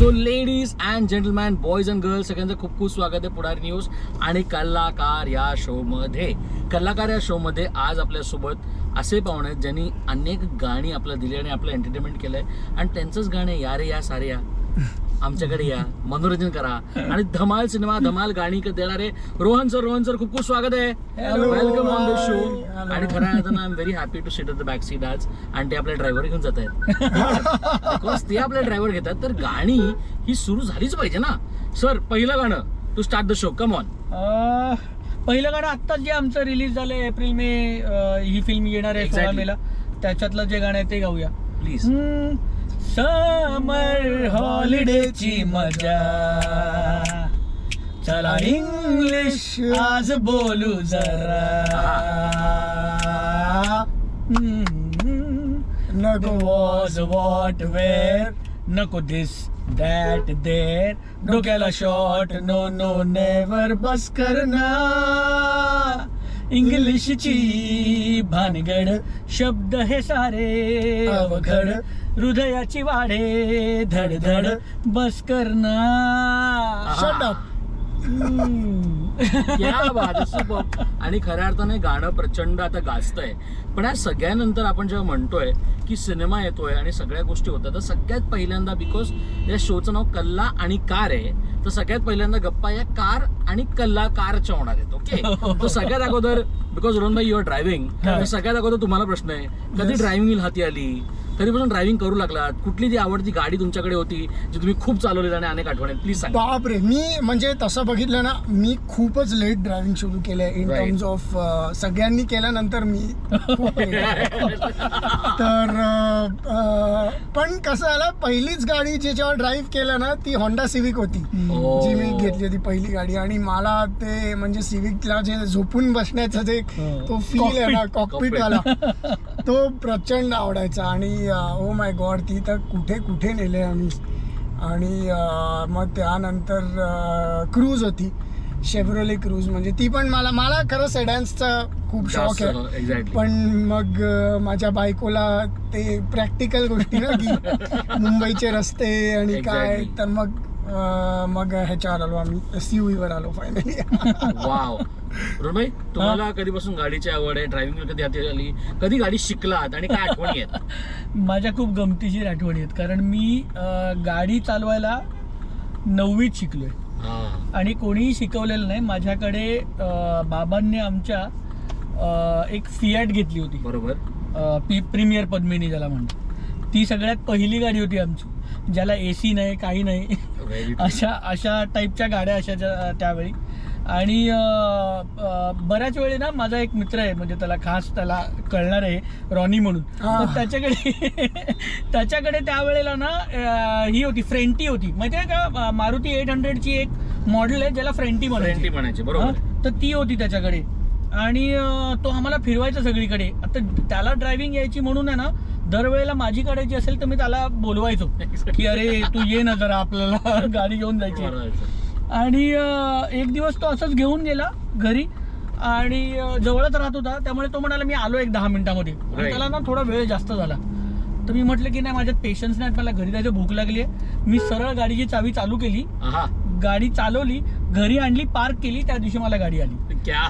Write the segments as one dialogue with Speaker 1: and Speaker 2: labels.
Speaker 1: So ladies and gentleman boys and girls सगळ्यांचं खूप खूप स्वागत आहे पुढारी न्यूज आणि कलाकार या शोमध्ये कलाकार या शोमध्ये आज आपल्यासोबत असे पाहुणे आहेत ज्यांनी अनेक गाणी आपल्याला दिली आणि आपलं एंटरटेनमेंट केलं आहे आणि त्यांचंच गाणे या रे या सारे या. आमच्याकडे या. मनोरंजन करा. आणि धमाल सिनेमा धमाल गाणी देणारे रोहन सर रोहन सर खूप खूप स्वागत आहे. Welcome on the show. आणि खरं आहे I am very happy to sit the back seat आज. आणि ते आपल्या ड्रायव्हर घेऊन जात आहेत. बिकॉज ते आपल्या ड्रायव्हर घेतात तर गाणी ही सुरू झालीच पाहिजे ना. सर पहिलं गाणं to start the show come on
Speaker 2: पहिलं गाणं आत्ताच जे आमचं रिलीज झालंय एप्रिल मे ही फिल्म येणार आहे सोळा
Speaker 1: Exactly.
Speaker 2: मेला. त्याच्यातलं जे गाणं आहे ते गाऊया.
Speaker 1: प्लीज
Speaker 2: समर हॉलिडेची मजा. चला इंग्लिश आज बोलू जरा. नको. वॉज वॉट वेअर नको दिस दॅट देर डोक्याला शॉट नो नो नेवर बस करना. इंग्लिशची भानगड शब्द हे सारे अवघड. हृदयाची वाढे धड धड बस
Speaker 1: सुपर आणि खऱ्या अर्थाने गाणं प्रचंड आता गाजतंय. पण या सगळ्यानंतर आपण जेव्हा म्हणतोय की सिनेमा येतोय आणि सगळ्या गोष्टी होतात तर सगळ्यात पहिल्यांदा बिकॉज या शोचं नाव कल्ला आणि कार आहे तर सगळ्यात पहिल्यांदा गप्पा या कार आणि कल्ला कारच्या होणार आहेत ओके तर सगळ्यात अगोदर बिकॉज रोहन भाई युअर ड्रायव्हिंग तर सगळ्यात अगोदर तुम्हाला प्रश्न आहे कधी. ड्रायव्हिंग हाती आली? कधीपासून ड्रायव्हिंग करू लागलात कुठली ती आवडती गाडी तुमच्याकडे होती जी तुम्ही खूप चालवली आणि अनेक आठवणी प्लीज सांगा
Speaker 3: बापरे मी म्हणजे तसं बघितलं ना मी खूपच लेट ड्रायव्हिंग सुरू केलंय इन
Speaker 1: Right.
Speaker 3: टर्म्स ऑफ सगळ्यांनी केल्यानंतर मी खूप late आहे. तर अं, अं, पण कसं झालं पहिलीच गाडी ज्याच्यावर ड्राईव्ह केलं ना ती होंडा सिविक होती
Speaker 1: Oh.
Speaker 3: जी मी घेतली होती पहिली गाडी आणि मला ते म्हणजे सिविकला जे झोपून बसण्याचा जे
Speaker 2: हो.
Speaker 3: तो फील आहे ना कॉकपीट
Speaker 1: Cockpit.
Speaker 3: वाला तो प्रचंड आवडायचा आणि ओ माय गॉड ती तर कुठे कुठे नेले आम्ही. आणि मग त्यानंतर क्रूज होती. शेब्रोले क्रूज म्हणजे ती पण मला मला खरं सेडॅन्सचा खूप शौक आहे.
Speaker 1: एक्झॅक्टली
Speaker 3: पण मग माझ्या बायकोला ते प्रॅक्टिकल गोष्टी ना की मुंबईचे रस्ते आणि काय. तर मग मग ह्याच्यावर आलो आम्ही. सी वर आलो फायनली
Speaker 1: वाव तुम्हाला कधीपासून गाडीची आवड आहे? ड्रायव्हिंग कधी हाती आली? कधी गाडी शिकलात आणि काय आठवणी आहेत?
Speaker 2: माझ्या खूप गमतीशीर आठवणी आहेत. कारण मी गाडी चालवायला नववीत शिकलोय. आणि कोणीही शिकवलेलं नाही. माझ्याकडे बाबांनी आमच्या एक फियाट घेतली होती.
Speaker 1: बरोबर.
Speaker 2: पी प्रीमियर पद्मिनी ज्याला म्हणतो ती सगळ्यात पहिली गाडी होती आमची. ज्याला ए सी नाही काही नाही. अशा अशा टाईपच्या गाड्या अशाच्या त्यावेळी. आणि बऱ्याच वेळी ना माझा एक मित्र आहे म्हणजे त्याला खास त्याला कळणार आहे रॉनी म्हणून. त्याच्याकडे त्याच्याकडे त्यावेळेला ना ही होती फ्रेंटी होती. माहिती का? मारुती एट हंड्रेडची एक मॉडेल आहे ज्याला फ्रेंटी
Speaker 1: फ्रेंडली
Speaker 2: म्हणायची
Speaker 1: म्हणायचे बरोबर.
Speaker 2: तर ती होती त्याच्याकडे. आणि तो आम्हाला फिरवायचा सगळीकडे. आता त्याला ड्रायव्हिंग यायची म्हणून आहे ना दरवेळेला माझी काढायची असेल तर मी त्याला बोलवायचो. की अरे तू ये ना जरा आपल्याला गाडी घेऊन जायची. आहे."
Speaker 1: बरोबर.
Speaker 2: आणि एक दिवस तो असंच घेऊन गेला घरी आणि जवळच राहत होता. त्यामुळे तो म्हणाला मी आलो एक दहा मिनिटामध्ये. त्याला ना थोडा वेळ जास्त झाला. तर मी म्हटलं की नाही माझ्यात पेशन्स नाहीत मला घरी जायचं भूक लागली आहे मी सरळ गाडीची चावी चालू केली.
Speaker 1: आहा.
Speaker 2: गाडी चालवली. घरी आणली पार्क केली. त्या दिवशी मला गाडी आली.
Speaker 1: क्या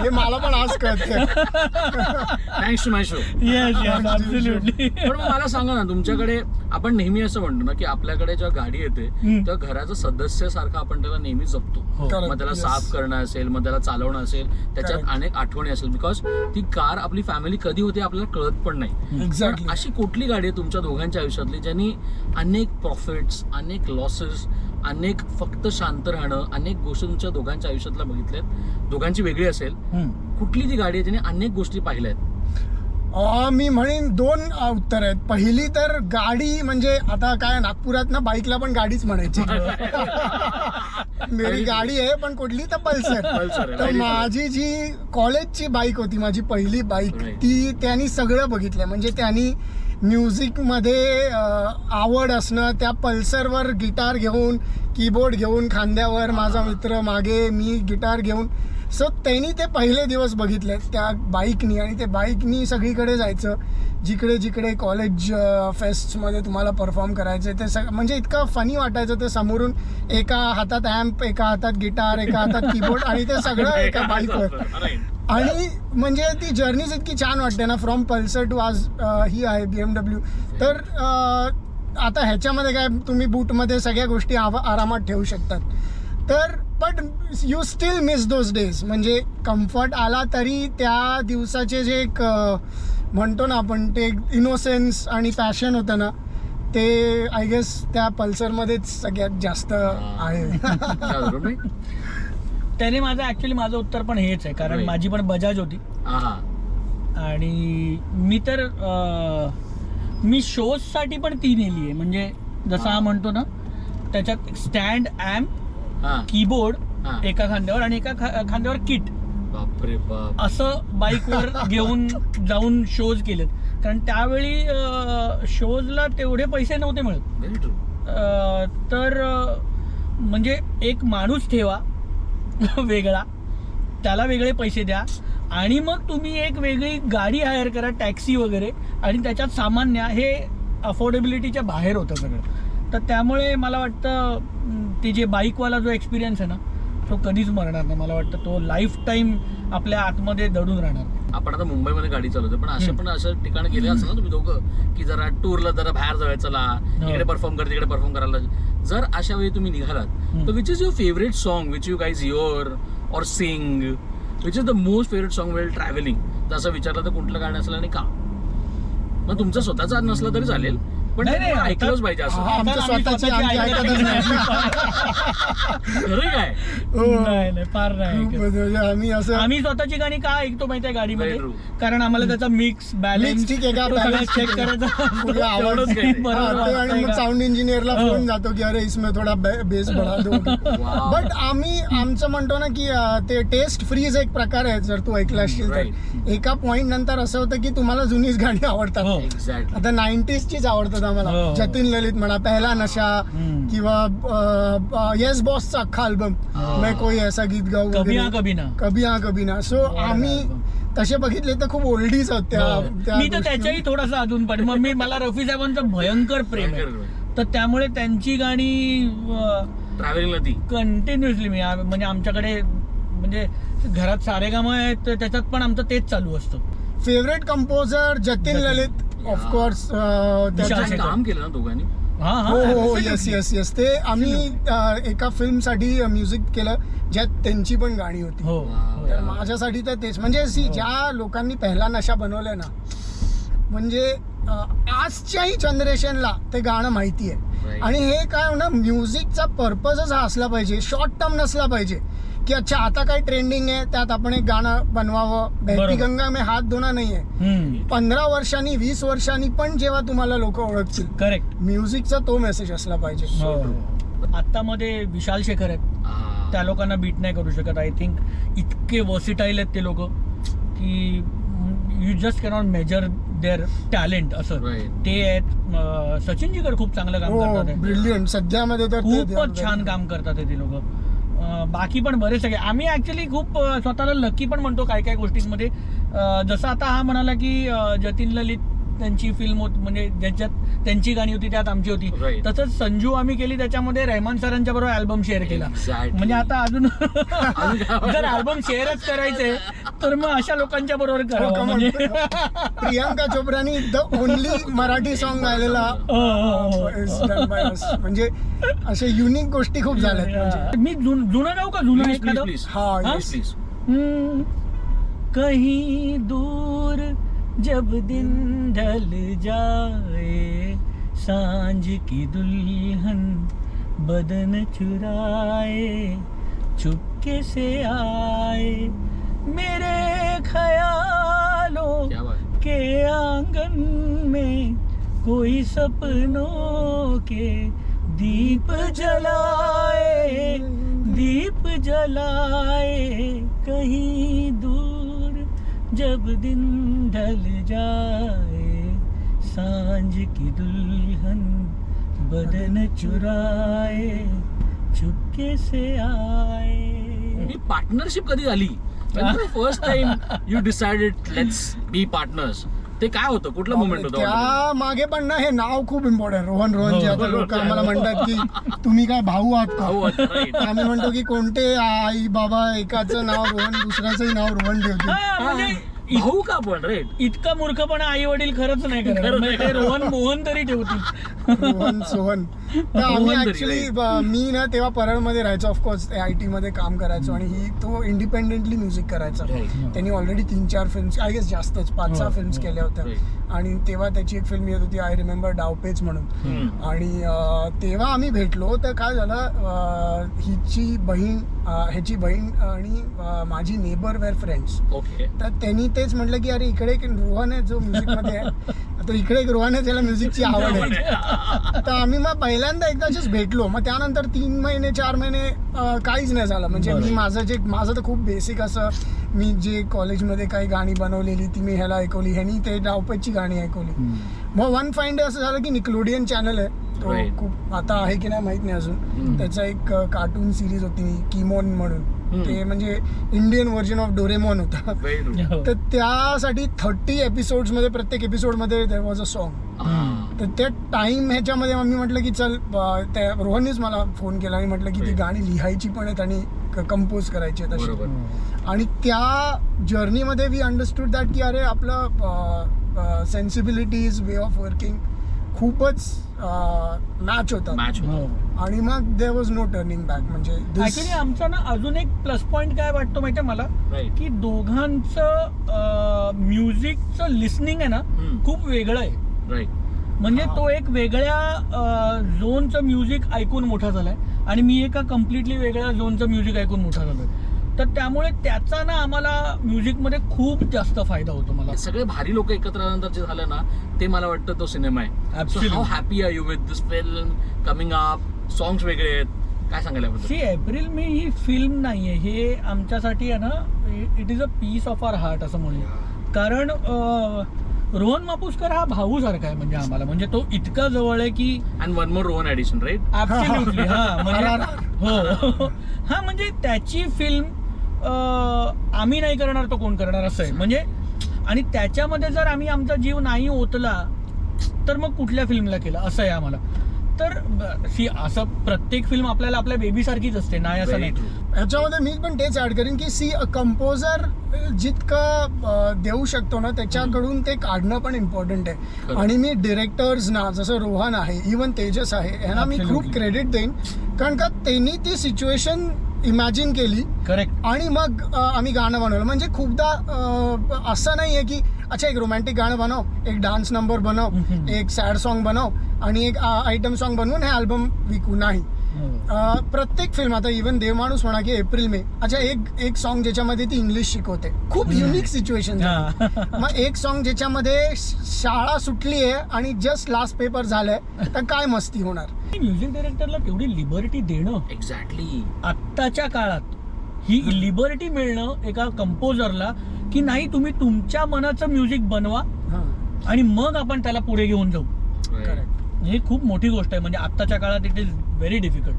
Speaker 3: हे मला पण आज
Speaker 1: thanks to my show
Speaker 2: yes
Speaker 1: पण मला सांगा ना तुमच्याकडे आपण नेहमी असं म्हणतो ना की आपल्याकडे जेव्हा गाडी येते. तेव्हा घराचं सदस्यासारखं आपण त्याला नेहमी जपतो
Speaker 2: हो.
Speaker 3: Correct.
Speaker 1: मग त्याला
Speaker 3: Yes.
Speaker 1: साफ करणं असेल मग त्याला चालवणं असेल त्याच्यात
Speaker 3: Correct.
Speaker 1: अनेक आठवणी असेल बिकॉज ती कार आपली फॅमिली कधी होते आपल्याला कळत पण नाही
Speaker 3: एक्झॅक्टली
Speaker 1: पण अशी कुठली गाडी आहे तुमच्या दोघांच्या आयुष्यातली ज्यांनी अनेक प्रॉफिट्स अनेक लॉसेस अनेक फक्त शांत राहणं अनेक गोष्टी तुमच्या दोघांच्या आयुष्यातल्या बघितल्यात दोघांची वेगळी असेल कुठली ती गाडी आहे ज्याने अनेक गोष्टी पाहिल्या आहेत
Speaker 3: मी म्हणेन दोन उत्तर आहेत. पहिली तर गाडी म्हणजे आता काय नागपुरात ना बाईकला पण गाडीच म्हणायची. मेरी गाडी आहे पण कुठली तर पल्सर. तर माझी जी कॉलेजची बाईक होती माझी पहिली बाईक. ती त्यांनी सगळं बघितलं म्हणजे त्यांनी म्युझिकमध्ये आवड असणं त्या पल्सरवर गिटार घेऊन कीबोर्ड घेऊन खांद्यावर माझा मित्र मागे मी गिटार घेऊन सो त्यांनी ते पहिले दिवस बघितले त्या बाईकनी. आणि ते बाईकनी सगळीकडे जायचं. जिकडे जिकडे कॉलेज फेस्टमध्ये तुम्हाला परफॉर्म करायचं ते सग म्हणजे इतकं फनी वाटायचं ते समोरून. एका हातात ॲम्प एका हातात गिटार एका हातात कीबोर्ड आणि ते सगळं एका बाईकवर आणि म्हणजे ती जर्नीच इतकी छान वाटते ना फ्रॉम पल्सर टू आज ही आहे बी एम डब्ल्यू तर आता ह्याच्यामध्ये काय तुम्ही बूटमध्ये सगळ्या गोष्टी आवा आरामात ठेवू शकतात. तर but you still miss those days म्हणजे कम्फर्ट आला तरी त्या दिवसाचे जे एक म्हणतो ना आपण ते इनोसेन्स आणि पॅशन होतं ना ते आय गेस त्या पल्सरमध्येच सगळ्यात जास्त आहे?
Speaker 2: त्याने माझं ऍक्च्युली माझं उत्तर पण हेच आहे कारण. माझी पण बजाज होती आणि मी तर मी शोजसाठी पण ती नेली आहे म्हणजे जसं हा
Speaker 1: हा.
Speaker 2: म्हणतो ना त्याच्यात स्टँड ॲम्प
Speaker 1: हा.
Speaker 2: कीबोर्ड. एका खांद्यावर आणि एका खा- खांद्यावर किट
Speaker 1: बापरे बाप.
Speaker 2: असं बाईकवर घेऊन जाऊन शोज केलेत. कारण त्यावेळी शोजला तेवढे पैसे नव्हते मिळत.
Speaker 1: व्हेरी ट्रू
Speaker 2: अं, तर अं, म्हणजे एक माणूस ठेवा वेगळा. त्याला वेगळे पैसे द्या. आणि मग तुम्ही एक वेगळी गाडी हायर करा टॅक्सी वगैरे. आणि त्याच्यात सामान न्या. हे अफोर्डेबिलिटीच्या बाहेर होतं सगळं. तर त्यामुळे मला वाटतं अं, ते जे बाईकवाला जो एक्सपिरियन्स आहे ना तो कधीच मरणार नाही मला वाटतं तो लाईफ टाईम आपल्या आतमध्ये दडून राहणार
Speaker 1: आपण आता मुंबईमध्ये गाडी चालवतो पण असे. पण असं ठिकाण गेले असेल ना तुम्ही दोघं की जरा टूरला जरा बाहेर जाऊया चला
Speaker 2: हो.
Speaker 1: इकडे परफॉर्म कर तिकडे परफॉर्म करायला जर अशा वेळी तुम्ही निघालात. तर which is your favourite song which you guys your or sing which is the most favourite song well travelling तर असं विचारलं तर कुठलं गाणं असेल आणि का मग तुमचं स्वतःचा नसलं तरी चालेल पण
Speaker 2: नाही, आता-
Speaker 1: ऐकलंच पाहिजे असं
Speaker 3: हा, आमचं
Speaker 2: आता आम्ही
Speaker 3: स्वतःची
Speaker 2: स्वतःची
Speaker 3: आमची
Speaker 2: ऐकतच
Speaker 3: ऐकतच
Speaker 1: खरं काय
Speaker 3: हो.
Speaker 2: नाही नाही फार नाही
Speaker 3: खूप
Speaker 2: ऐकत.
Speaker 3: म्हणजे आम्ही असं
Speaker 2: आम्ही स्वतःची गाणी का ऐकतो माहितीये गाडीमध्ये
Speaker 1: true.
Speaker 2: कारण आम्हाला त्याचा मिक्स बॅलन्स
Speaker 3: Mix ठीक आहे का? Balance
Speaker 2: चेक
Speaker 3: ठीक आहे. कुठे
Speaker 2: करायचा
Speaker 3: आवाज
Speaker 1: तेवढंच काही.
Speaker 2: बरोबर
Speaker 3: हा, ते
Speaker 2: वाटतंय
Speaker 3: आणि मग
Speaker 2: का?
Speaker 3: साऊंड इंजिनियरला
Speaker 2: हो.
Speaker 3: फोन जातो की अरे इसमें थोडा बेस बढ़ा दो
Speaker 1: Wow.
Speaker 3: बट आम्ही आमचं म्हणतो ना की अं, ते टेस्ट फ्रीज एक प्रकार आहे जर तू ऐकला असशील तर. एका पॉइंट नंतर असं होतं की तुम्हाला जुनीच गाणी आवडतात
Speaker 2: हो.
Speaker 1: एक्झॅक्ट
Speaker 3: आता नाईन्टीज चीच आवडतात आम्हाला
Speaker 2: हो.
Speaker 3: जतीन ललित म्हणा पहिला नशा
Speaker 2: हम्म.
Speaker 3: किंवा येस बॉसचा अख्खा अल्बम
Speaker 1: हा.
Speaker 3: मैं कोई ऐसा गीत गाऊ
Speaker 2: कभी
Speaker 3: वगैरे.
Speaker 2: हा कभी ना
Speaker 3: कभी हा कभी ना सो आम्ही. तसे बघितले तर खूप ओल्डीज होत त्या
Speaker 2: हो.
Speaker 3: त्या
Speaker 2: मी तर
Speaker 3: गोष्टी.
Speaker 2: त्याच्याही थोडासा अजून पण मग मी मला रफी साहेबांचं भयंकर प्रेम आहे तर त्यामुळे त्यांची गाणी
Speaker 1: ट्रॅव्हलिंगला ती
Speaker 2: कंटिन्युअसली मी म्हणजे आमच्याकडे म्हणजे घरात सारे कामं आहेत तर त्याच्यात पण आमचं तेच चालू असतं
Speaker 3: favourite composer Jatin
Speaker 2: Jatin.
Speaker 3: Lalit. Of course
Speaker 2: Vishal Shekhar.
Speaker 1: काम केलं ना दोघांनी
Speaker 2: हा हा.
Speaker 3: येस येस येस ते आम्ही अं, एका फिल्मसाठी म्युझिक केलं ज्यात त्यांची पण गाणी होती
Speaker 2: हो.
Speaker 3: तर माझ्यासाठी तर तेच म्हणजे सी
Speaker 2: हो.
Speaker 3: ज्या लोकांनी पहिला नशा बनवलाय ना म्हणजे अं, आजच्याही जनरेशनला ते गाणं माहिती आहे
Speaker 1: Right.
Speaker 3: आणि हे काय ना म्युझिकचा पर्पजच हा असला पाहिजे शॉर्ट टर्म नसला पाहिजे की अच्छा आता काय ट्रेंडिंग आहे त्यात आपण एक गाणं बनवावं. बहती. गंगा में हात धुणं नाहीये. पंधरा वर्षांनी वीस वर्षांनी पण जेव्हा तुम्हाला लोक ओळखतील
Speaker 2: करेक्ट
Speaker 3: म्युझिकचा तो मेसेज असला पाहिजे.
Speaker 2: हो. आता मध्ये विशाल शेखर आहेत. त्या लोकांना बीट नाही करू शकत. आय थिंक इतके वर्सिटाईल आहेत ते लोक की you just cannot measure their talent असं. ते आहेत. अं, सचिन जिगर खूप चांगलं काम
Speaker 3: हो
Speaker 2: करतात.
Speaker 3: ब्रिलियंट सध्यामध्ये
Speaker 2: खूपच छान काम करतात ते लोक. बाकी पण बरेच सगळे. आम्ही ऍक्च्युली खूप स्वतःला लकी पण म्हणतो काही काही गोष्टींमध्ये जसं आता हा म्हणाला की जतीन ललित त्यांची फिल्म होती म्हणजे ज्याच्यात त्यांची गाणी होती त्यात आमची होती
Speaker 1: Right.
Speaker 2: तसंच संजू आम्ही केली त्याच्यामध्ये रहमान सरांच्या बरोबर अल्बम शेअर केला
Speaker 1: Exactly.
Speaker 2: म्हणजे आता अजून? जर अल्बम शेअरच करायचे तर मग अशा लोकांच्या बरोबर
Speaker 3: हो,
Speaker 2: करावं
Speaker 3: come on.
Speaker 2: म्हणजे
Speaker 3: प्रियांका चोप्रानी द ओनली मराठी सॉन्ग गायलेला
Speaker 2: हो, हो, हो.
Speaker 3: is done by us. म्हणजे असे युनिक गोष्टी खूप झाल्यात म्हणजे
Speaker 2: मी जुन- जुनं गाऊ का जुनं एखादं.
Speaker 3: हा yes.
Speaker 1: Please.
Speaker 2: हम्म, कहीं दूर जब दिन ढल जाए साँझ की दुल्हन बदन चुराए चुपके से आए मेरे ख्यालों के आँगन में कोई सपनों के दीप जलाए दीप जलाए कहीं दूर जब दिन ढल जाए सांझ की दुल्हन बदन चुराए चुपके से आए।
Speaker 1: ही पार्टनरशिप कधी झाली? First time you decided let's be partners ते काय होतं? कुठलं मुवमेंट होतं
Speaker 3: त्या मागे पण ना हे नाव खूप इम्पॉर्टंट रोहन रोहन जे
Speaker 2: हो,
Speaker 3: आता लोक आम्हाला म्हणतात की तुम्ही काय भाऊ आहात
Speaker 1: भाऊ
Speaker 3: का
Speaker 1: right.
Speaker 3: आम्ही म्हणतो की कोणते आई बाबा एकाचं नाव रोहन दुसऱ्याचंही नाव रोहन ठेवतील
Speaker 2: हा, म्हणजे इ-
Speaker 1: भाऊ का पण राईट
Speaker 2: इतका मूर्खपणा आई वडील खरंच नाही करत.
Speaker 1: खरंच
Speaker 2: म्हणजे ते रोहन मोहन तरी ठेवतील.
Speaker 3: रोहन सोहन. तर आम्ही ऍक्च्युली मी ना तेव्हा परळमध्ये राहायचो ऑफकोर्स आय टी मध्ये काम करायचो आणि ही तो इंडिपेंडेंटली म्युझिक करायचा. त्यांनी ऑलरेडी तीन चार फिल्म्स आय गेस जास्तच पाच सहा फिल्म्स. केल्या होत्या. आणि तेव्हा त्याची एक फिल्म येत होती आय रिमेंबर डावपेच म्हणून. आणि तेव्हा आम्ही भेटलो तर काय झालं हिची बहीण ह्याची बहीण आणि माझी नेबर वेअर फ्रेंड्स
Speaker 1: ओके
Speaker 3: तर त्यांनी तेच म्हटलं की अरे इकडे एक रोहन आहे जो म्युझिकमध्ये आहे तो इकडे एक रोहन आहे त्याला म्युझिकची आवड आहे. तर आम्ही मग पहिल्यांदा एकदा just भेटलो. मग त्यानंतर तीन महिने चार महिने काहीच नाही झालं. म्हणजे मी. माझं जे माझं तर खूप बेसिक असं मी जे कॉलेजमध्ये काही गाणी बनवलेली ती मी ह्याला ऐकवली. ह्यानी ते डावपेची गाणी ऐकवली. मग वन फाईन डे असं झालं की निकलोडियन चॅनल आहे. तो
Speaker 1: Right.
Speaker 3: खूप आता आहे की नाही माहीत नाही अजून
Speaker 1: हम्म.
Speaker 3: त्याचा एक कार्टून सिरीज होती किमोन म्हणून
Speaker 1: हम्म.
Speaker 3: ते म्हणजे इंडियन व्हर्जन ऑफ डोरेमॉन होता
Speaker 1: Very.
Speaker 2: हो.
Speaker 3: तर त्यासाठी थर्टी एपिसोड्समध्ये प्रत्येक एपिसोडमध्ये देर वॉज अ सॉन्ग
Speaker 1: हा.
Speaker 3: तर त्या टाइम ह्याच्यामध्ये मी म्हटलं की चल त्या रोहननीच मला फोन केला आणि म्हटलं की ती
Speaker 1: Right.
Speaker 3: गाणी लिहायची पण आहेत आणि कंपोज करायची आहेत अशी
Speaker 1: बरोबर
Speaker 3: आणि त्या जर्नीमध्ये वी अंडरस्टूड दॅट की अरे आपलं सेन्सिबिलिटीज वे ऑफ वर्किंग खूपच मॅच होता.
Speaker 1: मॅच
Speaker 2: हो.
Speaker 3: आणि मग there was no turning back म्हणजे
Speaker 2: ऍक्च्युली आमचा ना अजून एक प्लस पॉइंट काय वाटतो माहितीये मला? की दोघांचं म्युझिकचं लिस्निंग आहे ना. खूप वेगळं आहे.
Speaker 1: राईट
Speaker 2: म्हणजे. तो एक वेगळ्या झोनचं म्युझिक ऐकून मोठा झालाय. आणि मी एका कम्प्लिटली वेगळ्या झोनचं म्युझिक ऐकून मोठा झालोय. तर त्यामुळे त्याचा ना आम्हाला म्युझिकमध्ये खूप जास्त फायदा होतो मला.
Speaker 1: सगळे भारी लोक एकत्र आल्यानंतर जे झालं ना ते मला वाटतं तो सिनेमा आहे. How happy are you with this film coming up songs वेगळे आहेत. काय सांगायला
Speaker 2: सी एप्रिल मे ही फिल्म नाहीये. हे आमच्यासाठी आहे ना it is a piece of our heart असं म्हणूया. कारण रोहन मापुसकर हा भाऊ सारखा आहे म्हणजे आम्हाला. म्हणजे तो इतका जवळ आहे की
Speaker 1: and one more Rohan addition right
Speaker 2: हा म्हणजे. हो हा म्हणजे त्याची फिल्म आम्ही नाही करणार तो कोण करणार असं आहे. म्हणजे आणि त्याच्यामध्ये जर आम्ही आमचा जीव नाही ओतला तर मग कुठल्या फिल्मला केला? असं आहे आम्हाला. तर सी असं प्रत्येक फिल्म आपल्याला आपल्या बेबी सारखीच असते. नाही असं नाही.
Speaker 3: ह्याच्यामध्ये मी पण तेच ऍड करेन की सी कंपोजर जितकं अं, देऊ शकतो ना त्याच्याकडून ते काढणं पण इम्पॉर्टंट आहे. आणि मी डिरेक्टर्स ना जसं रोहन आहे इवन तेजस आहे ह्यांना मी खूप. क्रेडिट देईन. कारण का त्यांनी ती सिच्युएशन इमॅजिन केली.
Speaker 2: करेक्ट
Speaker 3: आणि मग अं, आम्ही गाणं बनवलं. म्हणजे खूपदा अं, असं नाही आहे की अच्छा एक रोमॅन्टिक गाणं बनव एक डान्स नंबर बनव. एक सॅड सॉन्ग बनव आणि एक आयटम सॉन्ग बनवून हे अल्बम विकू. नाही. प्रत्येक फिल्म आता इवन देवमाणूस म्हणा की एप्रिल मे अच्छा एक एक सॉन्ग ज्याच्यामध्ये ती इंग्लिश शिकवते. खूप युनिक सिच्युएशन मग एक सॉन्ग ज्याच्यामध्ये शाळा सुटली आहे आणि जस्ट लास्ट पेपर झालाय तर काय मस्ती होणार?
Speaker 2: म्युझिक डायरेक्टरला तेवढी लिबर्टी देणं?
Speaker 1: एक्झॅक्टली
Speaker 2: आत्ताच्या काळात ही लिबर्टी मिळणं एका कंपोजरला की नाही तुम्ही तुमच्या मनाचं म्युझिक बनवा आणि मग आपण त्याला पुढे घेऊन जाऊ.
Speaker 3: करेक्ट
Speaker 2: ही खूप मोठी गोष्ट आहे. म्हणजे आत्ताच्या काळात इट इज व्हेरी डिफिकल्ट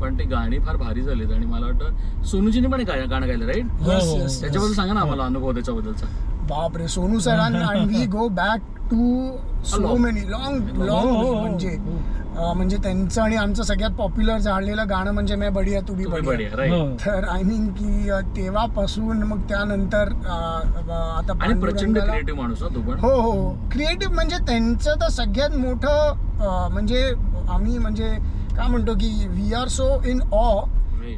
Speaker 1: पण ते गाणी फार भारी झालीत आणि मला वाटतं सोनूजीने पण गाणं गायलं राईट
Speaker 2: हो, हो, हो.
Speaker 1: त्याच्याबद्दल सांगा ना आम्हाला अनुभव त्याच्याबद्दलचा.
Speaker 3: बापरे Sonu sir and we go back to so
Speaker 1: long.
Speaker 3: Many long long म्हणजे म्हणजे त्यांचं आणि आमचं सगळ्यात पॉप्युलर झालेलं गाणं म्हणजे मैं बढिया तू बी
Speaker 1: तुम्ही
Speaker 3: बढिया.
Speaker 2: हो.
Speaker 3: तर आय मीन की तेव्हापासून मग त्यानंतर आता
Speaker 1: आणि प्रचंड क्रिएटिव्ह माणूस हा
Speaker 3: हो हो. क्रिएटिव्ह म्हणजे त्यांचं तर सगळ्यात मोठं म्हणजे आम्ही म्हणजे काय म्हणतो की we are so in awe.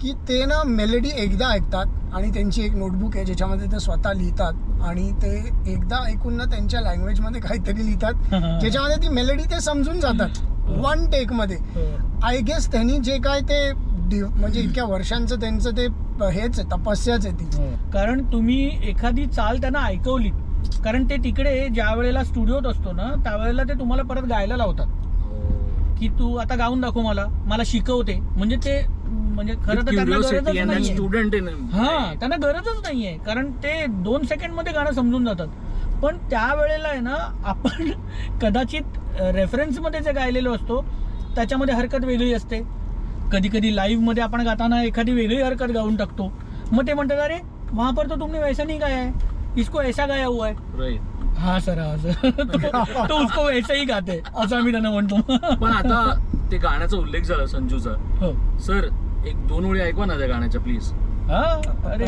Speaker 3: की ते ना मेलेडी एकदा ऐकतात आणि त्यांची एक नोटबुक आहे ज्याच्यामध्ये ते स्वतः लिहितात आणि ते एकदा ऐकून ना त्यांच्या लँग्वेजमध्ये काहीतरी लिहितात ज्याच्यामध्ये ती मेलेडी ते समजून जातात. वन टेकमध्ये आय गेस त्यांनी जे काय ते म्हणजे इतक्या वर्षांचं त्यांचं ते हेच आहे तपस्याच आहे ती.
Speaker 2: कारण तुम्ही एखादी चाल त्यांना ऐकवली कारण ते तिकडे ज्या वेळेला स्टुडिओत असतो ना त्यावेळेला ते तुम्हाला परत गायला लावतात.
Speaker 1: हो.
Speaker 2: की तू आता गाऊन दाखव मला मला शिकवते. म्हणजे ते म्हणजे खरं तर त्यांना गरजच
Speaker 1: in
Speaker 2: हा त्यांना गरजच नाहीये. कारण ते दोन सेकंडमध्ये गाणं समजून जातात. पण त्यावेळेला आहे ना आपण कदाचित रेफरन्समध्ये जे गायलेलो असतो त्याच्यामध्ये हरकत वेगळी असते. कधी कधी लाईव्हमध्ये आपण गाताना एखादी वेगळी हरकत गाऊन टाकतो. मग ते म्हणतात अरे वहां पर तो तुमने वैसा नहीं गाया है. इसको ऐसा गाया हुआ है. हा सर हा सर. तो, तो उसको वैसा ही गाते. असं आम्ही त्यांना म्हणतो.
Speaker 1: पण आता ते गाण्याचा उल्लेख झाला संजूचा.
Speaker 2: हो.
Speaker 1: सर एक दोन ओळी ऐकवा ना त्या गाण्याच्या प्लीज
Speaker 2: अरे.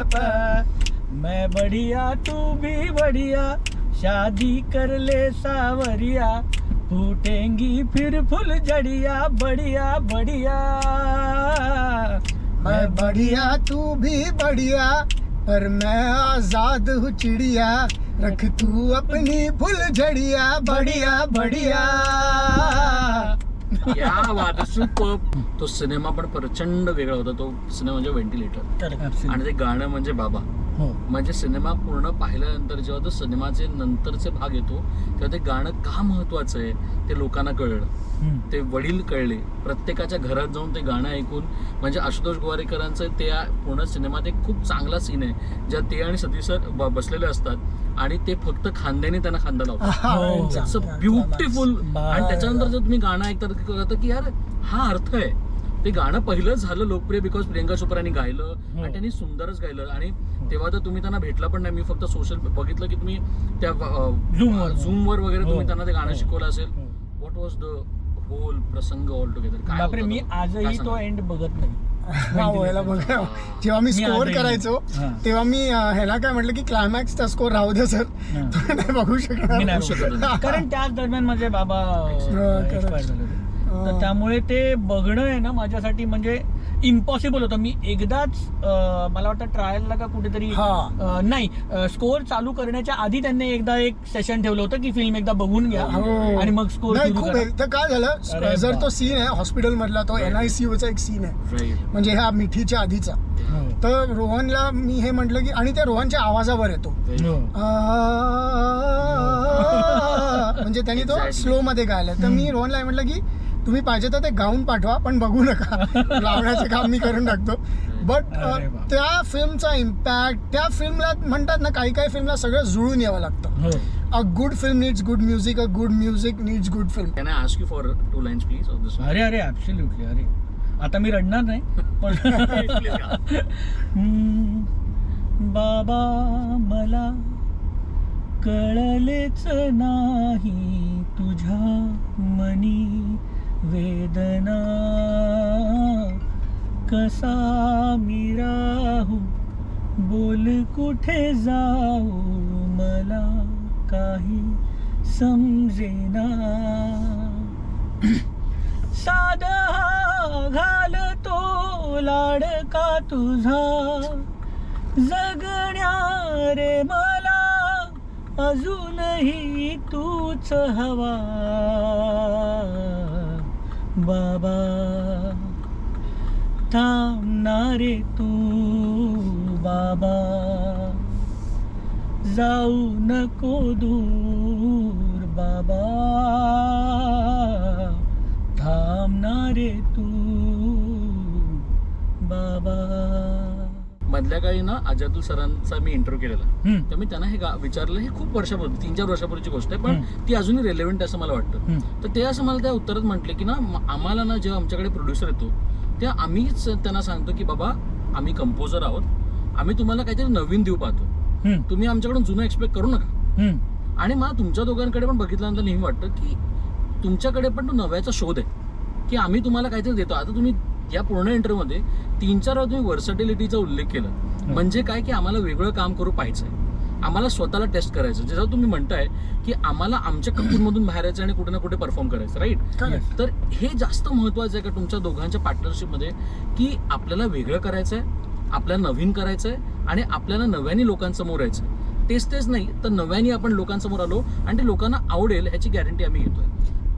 Speaker 3: पर
Speaker 2: मैं बढ़िया तू भी बढ़िया शादी कर ले सावरिया फूटेंगी फिर फुल जड़िया बढ़िया बढ़िया।
Speaker 3: मैं बढ़िया तू भी बढ़िया पर मैं आजाद हूँ चिड़िया रख तू अपनी फुलझड़िया बढ़िया बढ़िया।
Speaker 1: या वाद सुपर तो सिनेमा पण प्रचंड वेगळा होता. तो सिनेमा म्हणजे व्हेंटिलेटर. आणि ते गाणं म्हणजे बाबा.
Speaker 2: हो.
Speaker 1: म्हणजे सिनेमा पूर्ण पाहिल्यानंतर जेव्हा तो सिनेमाचे नंतरचे भाग येतो तेव्हा ते गाणं का महत्वाचं आहे ते लोकांना कळलं. ते वडील कळले. प्रत्येकाच्या घरात जाऊन ते गाणं ऐकून म्हणजे आशुतोष गोवारीकरांचं ते पूर्ण सिनेमात एक खूप चांगला सीन आहे ज्यात ते आणि सतीश सर बसलेले असतात आणि ते फक्त खांद्याने त्यांना खांदा लावतात.
Speaker 2: हो.
Speaker 1: इट्स अ ब्युटिफुल
Speaker 2: बा-
Speaker 1: आणि त्याच्यानंतर जर तुम्ही गाणं ऐकता की यार हा अर्थ आहे. ते गाणं पहिलं झालं लोकप्रिय बिकॉज प्रियंका चोप्रानी गायलं
Speaker 2: हो.
Speaker 1: आणि त्यांनी सुंदरच गायलं आणि तेव्हा तर तुम्ही त्यांना भेटला पण नाही मी फक्त सोशल बघितलं की तुम्ही त्या. झूम वर वगैरे
Speaker 2: हो.
Speaker 1: तुम्ही त्यांना ते गाणं
Speaker 2: हो.
Speaker 1: शिकवलं असेल
Speaker 2: हो.
Speaker 1: व्हॉट वॉज द होल प्रसंग ऑल टुगेदर काय
Speaker 2: मी आजही तो? एंड बघत नाही
Speaker 3: हा, व्हायला बघा जेव्हा मी स्कोर
Speaker 2: आजही-
Speaker 3: करायचो
Speaker 2: हा.
Speaker 3: तेव्हा मी ह्याला काय म्हटलं की क्लायमॅक्सचा स्कोर राहू दे सर
Speaker 2: हा.
Speaker 3: नाही बघू शकणार.
Speaker 2: कारण त्याच दरम्यान माझे बाबा
Speaker 3: हा.
Speaker 2: तर त्यामुळे ते बघणं आहे ना माझ्यासाठी म्हणजे इम्पॉसिबल होतं मी एकदाच मला वाटतं ट्रायलला का कुठेतरी
Speaker 3: हा.
Speaker 2: नाही स्कोर चालू करण्याच्या आधी त्यांनी एकदा एक सेशन ठेवलं होतं की फिल्म एकदा बघून घ्या
Speaker 3: हो.
Speaker 2: आणि मग स्कोर
Speaker 3: खूप काय झालं जर. तो सीन आहे हॉस्पिटल मधला तो एन आय चा एक सीन आहे. म्हणजे ह्या मिठीच्या आधीचा
Speaker 2: हो.
Speaker 3: तर रोहनला मी हे म्हटलं की आणि त्या रोहनच्या आवाजावर येतो म्हणजे त्यांनी तो. स्लो मध्ये गायला तर मी रोहनला हे म्हटलं की तुम्ही पाहिजे तर ते गाऊन पाठवा पण बघू नका. लावण्याचं काम मी करून टाकतो. बट. त्या फिल्मचा इम्पॅक्ट त्या फिल्मला म्हणतात ना काही काही फिल्मला सगळं जुळून यावं लागतं. A good film needs good music a good music needs good film
Speaker 1: Can I ask you for two lines, please, of this?
Speaker 2: अरे अरे ऍब्सोल्युटली अरे. आता मी रडणार नाही पण बाबा मला कळलेच नाही तुझ्या मनी. वेदना कसा मी राहू? बोल कुठे जाऊ? मला काही समजेना. साधा घालतो लाडका तुझा? जगण्या रे मला अजूनही तूच हवा. बाबा थांबणारे तू बाबा जाऊ नको दूर बाबा थांबणारे तू बाबा
Speaker 1: मधल्या काळी ना अजातुल सरांचा मी इंटरव्ह्यू केलेला. तर मी त्यांना हे विचारलं हे खूप वर्षापूर्वी तीन चार वर्षापूर्वीची गोष्ट आहे पण. ती अजूनही रेलेव्हंट असं मला वाटतं. तर ते असं मला त्या उत्तरात म्हटले की ना आम्हाला ना जेव्हा आमच्याकडे प्रोड्युसर येतो तेव्हा आम्हीच त्यांना सांगतो की बाबा आम्ही कंपोजर आहोत. आम्ही तुम्हाला काहीतरी नवीन देऊ पाहतो. तुम्ही आमच्याकडून जुनं एक्सपेक्ट करू नका. आणि मला तुमच्या दोघांकडे पण बघितल्यानंतर नेहमी वाटतं की तुमच्याकडे पण तो नव्याचा शोध आहे की आम्ही तुम्हाला काहीतरी देतो. आता तुम्ही या पूर्ण इंटरव्ह्यूमध्ये तीन चार वेळा तुम्ही वर्सटिलिटीचा उल्लेख केला. म्हणजे काय की आम्हाला वेगळं काम करू पाहिजे आम्हाला स्वतःला टेस्ट करायचं जसं तुम्ही म्हणताय की आम्हाला आमच्या कंपनीमधून बाहेर यायचं आणि कुठे ना कुठे परफॉर्म करायचं राईट तर हे जास्त महत्वाचं आहे का तुमच्या दोघांच्या पार्टनरशिपमध्ये की आपल्याला वेगळं करायचं आहे आपल्याला नवीन करायचं आहे आणि आपल्याला नव्याने लोकांसमोर यायचं आहे तेच तेच नाही तर नव्याने आपण लोकांसमोर आलो आणि ते लोकांना आवडेल ह्याची गॅरंटी आम्ही घेतोय.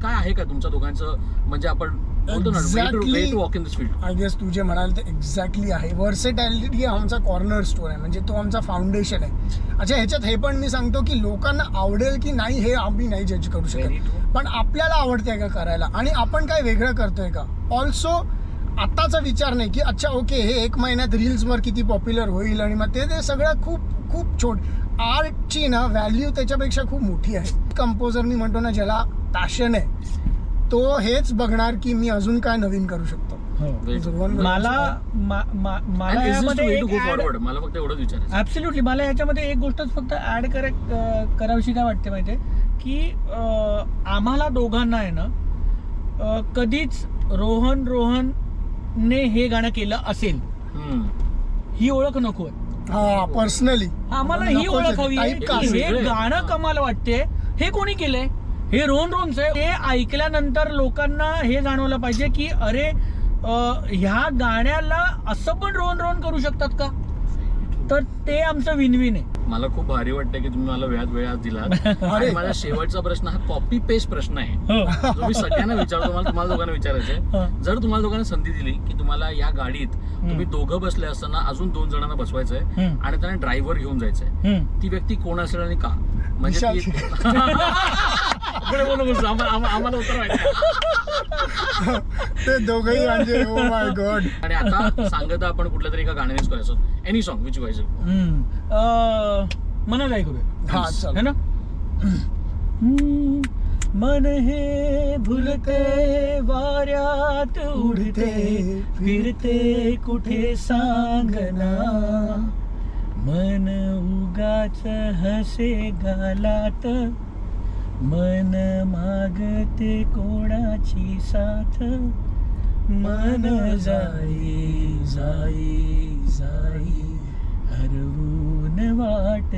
Speaker 1: काय आहे का तुमच्या दोघांचं? म्हणजे आपण बोलतो ना
Speaker 3: Exactly.
Speaker 1: To walk in this field
Speaker 3: I guess तू जे म्हणाल ते एक्झॅक्टली आहे. वर्सेटॅलिटी हा आमचा कॉर्नर स्टोर आहे. म्हणजे तो आमचा फाउंडेशन आहे. अच्छा ह्याच्यात हे पण मी सांगतो की लोकांना आवडेल की नाही हे आम्ही नाही जज करू शकत. पण आपल्याला आवडतंय का करायला? आणि आपण काय वेगळं करतोय का? ऑल्सो आताचा विचार नाही की अच्छा ओके हे एक महिन्यात रील्सवर किती पॉप्युलर होईल आणि मग ते ते सगळं खूप खूप छोट आर्टची ना व्हॅल्यू त्याच्यापेक्षा खूप मोठी आहे. कंपोजर मी म्हणतो ना ज्याला पॅशन आहे. तो हेच बघणार की मी अजून काय नवीन करू शकतो.
Speaker 2: हो. मला मा- मा- मला यामध्ये?
Speaker 1: मला फक्त एवढंच विचारायचं
Speaker 2: ऍब्सोल्युटली मला ह्याच्यामध्ये एक गोष्टच फक्त ऍड करे करावीशी काय वाटते माहितीये? की अं, आम्हाला दोघांना आहे ना अं, कधीच रोहन रोहन ने हे गाणं केलं असेल.
Speaker 1: हम्म.
Speaker 2: ही ओळख नको
Speaker 3: हा पर्सनली
Speaker 2: आम्हाला ही ओळख हवी आहे
Speaker 3: टाईप
Speaker 2: की हे. गाणं. कमाल वाटते. हे कोणी केलंय? हे रोहन रोहनच आहे ते ऐकल्यानंतर लोकांना हे जाणवलं पाहिजे की अरे ह्या गाण्याला असं पण रोहन रोहन करू शकतात का तर ते आमचं विनविन आहे
Speaker 1: मला खूप भारी वाटतं की तुम्ही मला वेळात वेळात दिलात आणि माझा शेवटचा प्रश्न हा कॉपी पेस्ट प्रश्न आहे
Speaker 2: हो.
Speaker 1: जो मी सगळ्यांना विचारतो मला तुम्हाला दोघांना विचारायचं आहे
Speaker 2: हं.
Speaker 1: जर तुम्हाला दोघांना संधी दिली की तुम्हाला या गाडीत तुम्ही दोघं बसले असताना अजून दोन जणांना बसवायचंय. आणि त्यांना ड्रायव्हर घेऊन जायचंय. ती व्यक्ती कोण असेल आणि का म्हणजे
Speaker 3: विशाल
Speaker 1: ती- पुढे बोलू नको, आम्हा- आम्हा- आम्हाला उत्तर.
Speaker 3: ते दोघही म्हणजे ओ माय गॉड
Speaker 1: आणि आता सांगत आपण कुठल्या तरी एका गाण्यानेच करायचं एनी सॉन्ग विच
Speaker 2: हम्म. अं, मनात ऐकूया
Speaker 3: हा
Speaker 2: है
Speaker 3: चल.
Speaker 2: ना? हम्म, मन हे भुलते वाऱ्यात उडते फिरते कुठे सांगना? मन उगाच हसे गालात मन मागते कोणाची साथ. मन जाई जाई जाई हरवून वाट.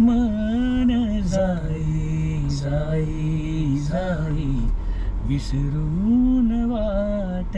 Speaker 2: मन जाई जाई जाई विसरून वाट.